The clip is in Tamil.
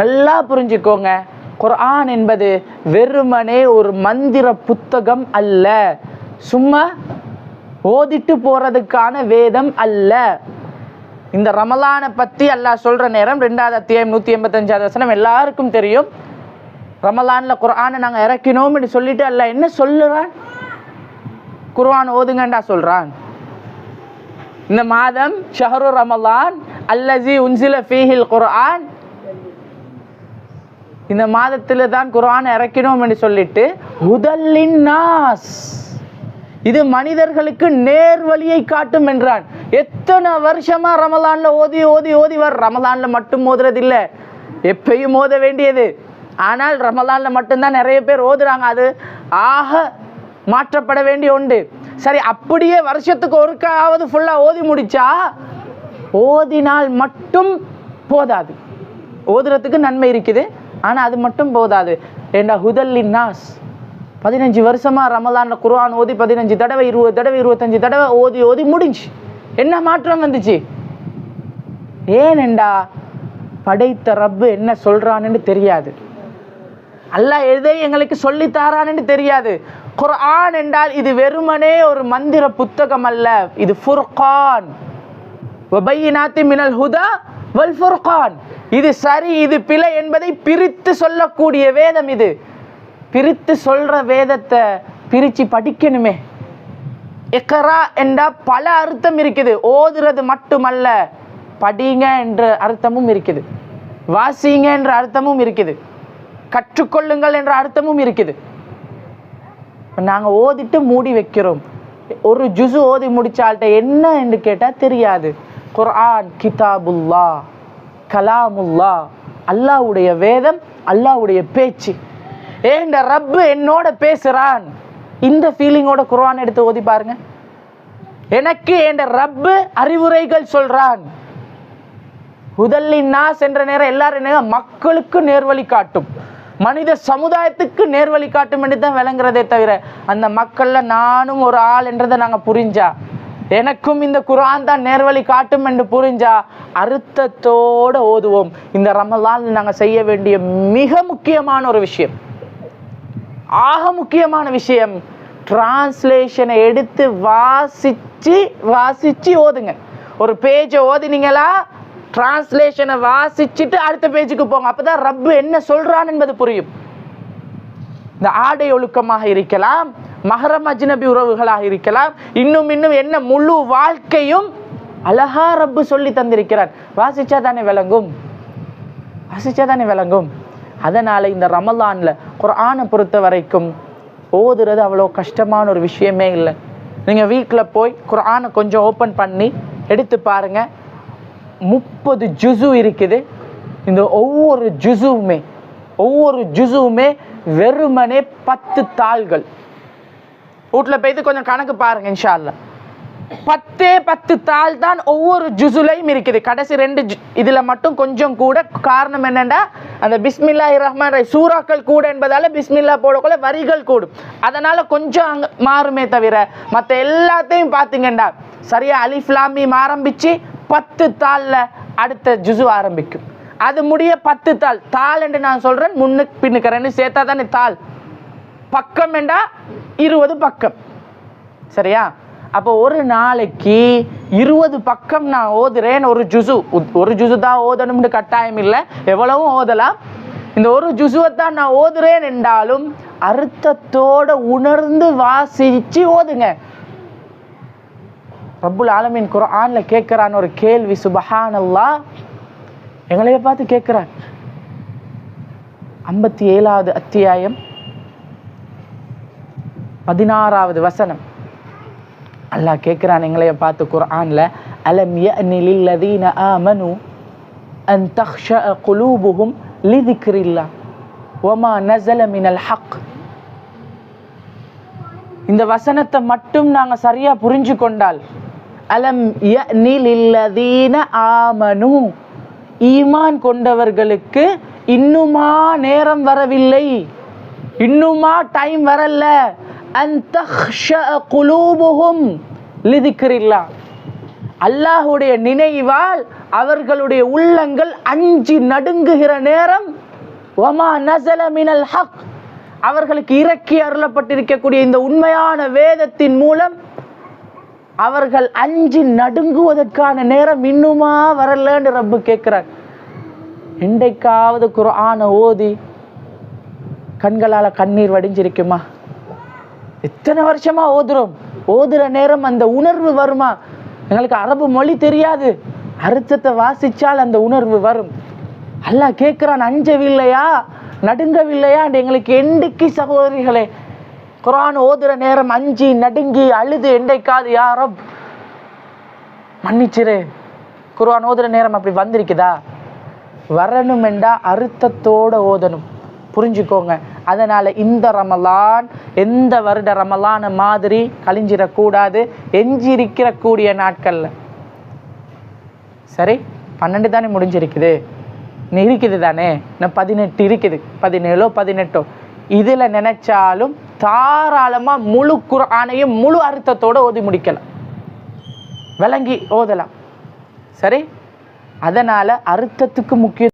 நல்லா புரிஞ்சுக்கோங்க. குர்ஆன் என்பது வெறுமனே ஒரு மந்திர புத்தகம் அல்ல. சும்மா ஓதிட்டு போறதுக்கான வேதம் அல்ல. இந்த ரமலானை பத்தி அல்லாஹ் சொல்ற நேரம் ரெண்டாவது அத்தியாயம் நூத்தி எண்பத்தஞ்சாவது வசனம் எல்லாருக்கும் தெரியும். ரமலான்ல குரானை நாங்க இறக்கினோம்னு சொல்லிட்டு அல்ல என்ன சொல்லுறான்? குர்ஆன் ஓதுங்கண்டா சொல்றான். இந்த மாதம் ஷஹரு ரமலான் அல்லஜி உன்சில ஃபீஹில் குர்ஆன் இந்த மாதத்தில் தான் குரான் இறக்கினோம் என்று சொல்லிட்டு ஹுதல்லின் நாஸ். இது மனிதர்களுக்கு நேர்வழியை காட்டும் என்றான். எத்தனை வருஷமா ரமலான்ல ஓதி ஓதி ஓதி வர ரமலான்ல மட்டும் ஓதுறது இல்ல எப்பயும் ஓத வேண்டியது. ஆனால் ரமலான்ல மட்டும்தான் நிறைய பேர் ஓதுறாங்க. அது ஆக மாற்றப்பட வேண்டிய உண்டு சரி அப்படியே வருஷத்துக்கு ஒருக்காவது ஃபுல்லா ஓதி முடிச்சா ஓதினால் மட்டும் போதாது. ஓதுறதுக்கு நன்மை இருக்குது. ஆனா அது மட்டும் போதாது. ஏண்டா ஹுதல்லின் நாஸ் பதினஞ்சு வருஷமா ரமலான குர்ஆன் ஓதி பதினஞ்சு தடவை இருபது தடவை இருபத்தஞ்சு தடவை ஓதி ஓதி முடிஞ்சு என்ன மாற்றம் வந்துச்சு? ஏனெண்டா படைத்த ரப்பு என்ன சொல்கிறான்னு தெரியாது. அல்லாஹ் எதை எங்களுக்கு சொல்லி தாரான்னு தெரியாது. குர்ஆன் என்றால் இது வெறுமனே ஒரு மந்திர புத்தகம் அல்ல. இது ஃபுர்கான். ஒபையினாத்தி மினல் ஹுதா வல் ஃபுர்கான். இது சரி இது பிழை என்பதை பிரித்து சொல்லக்கூடிய வேதம் இது. பிரித்து சொல்ற வேதத்தை பிரித்து படிக்கணுமே. எக்கரா என்றா பல அர்த்தம் இருக்குது. ஓதுறது மட்டுமல்ல படிங்க என்ற அர்த்தமும் இருக்குது. வாசிங்க என்ற அர்த்தமும் இருக்குது. கற்றுக்கொள்ளுங்கள் என்ற அர்த்தமும் இருக்குது. நாங்கள் ஓதிட்டு மூடி வைக்கிறோம். ஒரு ஜுசு ஓதி முடிச்சால்கிட்ட என்ன என்று கேட்டால் தெரியாது. குர்ஆன் கிதாபுல்லா கலாமுல்லா அல்லாஹ்வுடைய வேதம் அல்லாஹ்வுடைய பேச்சு. ஏண்ட ரப்பு என்னோட பேசுறான்? இந்த ஃபீலிங்கோட குர்ஆன் எடுத்து ஓதி பாருங்க. எனக்கு என்ற ரப்பு அறிவுரைகள் சொல்றான்? ஹுதல்லின் நாஸ் என்ற நேரம் எல்லாரும் என்ன மக்களுக்கு நேர்வழி காட்டும். மனித சமுதாயத்துக்கு நேர்வழி காட்டும் என்று தான் விளங்குறதே தவிர அந்த மக்கள்ல நானும் ஒரு ஆள் என்றதை நாங்கள் புரிஞ்சா? எனக்கும் இந்த குரான் தான் நேர்வழி காட்டும் என்று புரிஞ்சா அர்த்தத்தோட ஓதுவோம். இந்த ரமலான் நாங்கள் செய்ய வேண்டிய மிக முக்கியமான ஒரு விஷயம். ஆக முக்கியமான விஷயம் டிரான்ஸ்லேஷனை எடுத்து வாசிச்சு வாசிச்சு ஓதுங்க. ஒரு பேஜை ஓதினீங்களா டிரான்ஸ்லேஷனை வாசிச்சுட்டு அடுத்த பேஜுக்கு போங்க. அப்பதான் ரப்பு என்ன சொல்றான் என்பது புரியும். இந்த ஆடை ஒழுக்கமாக இருக்கலாம் மஹரம் அஜ்னபி உறவுகளாக இருக்கலாம். இன்னும் இன்னும் என்ன முழு வாழ்க்கையும் அழகா ரப்பு சொல்லி தந்திருக்கிறார். வாசிச்சா தானே விளங்கும்? வாசிச்சா தானே விளங்கும்? அதனால இந்த ரமலான்ல குரானை பொறுத்த வரைக்கும் ஓதுறது அவ்வளோ கஷ்டமான ஒரு விஷயமே இல்லை. நீங்கள் வீட்டில் போய் குரானை கொஞ்சம் ஓப்பன் பண்ணி எடுத்து பாருங்க. முப்பது ஜுசு இருக்குது. இந்த ஒவ்வொரு ஜுசுவுமே ஒவ்வொரு ஜுசுவுமே வெறுமனே பத்து தாள்கள். வீட்டில் போய்த்து கொஞ்சம் கணக்கு பாருங்க இன்ஷால்ல பத்தே பத்து தாள் தான் ஒவ்வொரு ஜுசுலையும் இருக்குது. கடைசி ரெண்டு ஜு- மட்டும் கொஞ்சம் கூட காரணம் என்னென்னா அந்த பிஸ்மில்லா ரஹ்மான் ரை சூறாக்கள் கூட என்பதால் பிஸ்மில்லா போடக்குள்ள வரிகள் கூடும். அதனால் கொஞ்சம் அங்கே மாறுமே தவிர மற்ற எல்லாத்தையும் பார்த்தீங்கண்டா சரியா அலிஃப்லாமியும் ஆரம்பித்து பத்து தாளில் அடுத்த ஜுசு ஆரம்பிக்கும். அது முடிய பத்து தாள். தாள் என்று நான் சொல்கிறேன் முன்னுக்கு பின்னுக்கிறேன்னு சேர்த்தா தானே தாள். பக்கம் என்றா இருபது பக்கம். சரியா? அப்போ ஒரு நாளைக்கு இருபது பக்கம் நான் ஓதுறேன் ஒரு ஜுசு. ஒரு ஜுசு தான் ஓதணும்னு கட்டாயம் இல்லை. எவ்வளவும் ஓதலாம். இந்த ஒரு ஜுசுவை தான் நான் ஓதுறேன் என்றாலும் அர்த்தத்தோட உணர்ந்து வாசிச்சு ஓதுங்க. ரப்புல் குரோ குர்ஆன்ல கேட்கிறான் ஒரு கேள்வி சுபஹானல்லா? எங்களைய பார்த்து கேட்கிறான். ஐம்பத்தி ஏழாவது அத்தியாயம் பதினாறாவது வசனம். அல்லாஹ் கேட்குறான் எங்களைய பார்த்து குர்ஆனில் அலம் யஅனி ஆமனு அன் தக்ஷ குலூபுகும் லிதிக்ரில்லா ஒமா நசல மினல் ஹக். இந்த வசனத்தை மட்டும் நாங்க சரியா புரிஞ்சு கொண்டால் அலம் ய லில்லதீன ஆமனு. ஈமான் கொண்டவர்களுக்கு இன்னுமா நேரம் வரவில்லை. இன்னுமா டைம் வரல. அன் தக்ஷஅ குலூபுஹும் லிதிக்கிறில்லா அல்லாஹுடைய நினைவால் அவர்களுடைய உள்ளங்கள் அஞ்சு நடுங்குகிற நேரம் ஒமா நசல மினல் ஹக். அவர்களுக்கு இறக்கி அருளப்பட்டிருக்கக்கூடிய இந்த உண்மையான வேதத்தின் மூலம் அவர்கள் அஞ்சு நடுங்குவதற்கான நேரம் இன்னுமா வரலன்னு ரப்பு கேட்கிறார். இன்றைக்காவது குரானை ஓதி கண்களால் கண்ணீர் வடிஞ்சிருக்குமா? எத்தனை வருஷமா ஓதுறோம்? ஓதுற நேரம் அந்த உணர்வு வருமா? எங்களுக்கு அரபு மொழி தெரியாது. அர்த்தத்தை வாசிச்சால் அந்த உணர்வு வரும். அல்ல கேட்கிறான் அஞ்சவில்லையா? நடுங்கவில்லையா? எங்களுக்கு எண்டிக்கு சகோதரிகளே குரான் ஓதுற நேரம் அஞ்சி நடுங்கி அழுது எண்டைக்காது யாரோ மன்னிச்சிரு. குர்ஆன் ஓதுற நேரம் அப்படி வந்திருக்குதா? வரணும் என்றா அர்த்தத்தோட ஓதணும். புரிஞ்சுக்கோங்க. அதனால இந்த ரமலான் எந்த வருட ரமலான மாதிரி கழிஞ்சிடக்கூடாது எஞ்சிருக்கிறக்கூடிய கூடிய நாட்கள்ல. சரி பன்னெண்டு தானே முடிஞ்சிருக்குது. இன்னும் இருக்குது தானே? இன்னும் பதினெட்டு இருக்குது. பதினேழோ பதினெட்டோ. இதுல நினைச்சாலும் தாராளமா முழு குரானையும் முழு அர்த்தத்தோட ஓதி முடிக்கலாம். விளங்கி ஓதலாம். சரி? அதனால அர்த்தத்துக்கு முக்கிய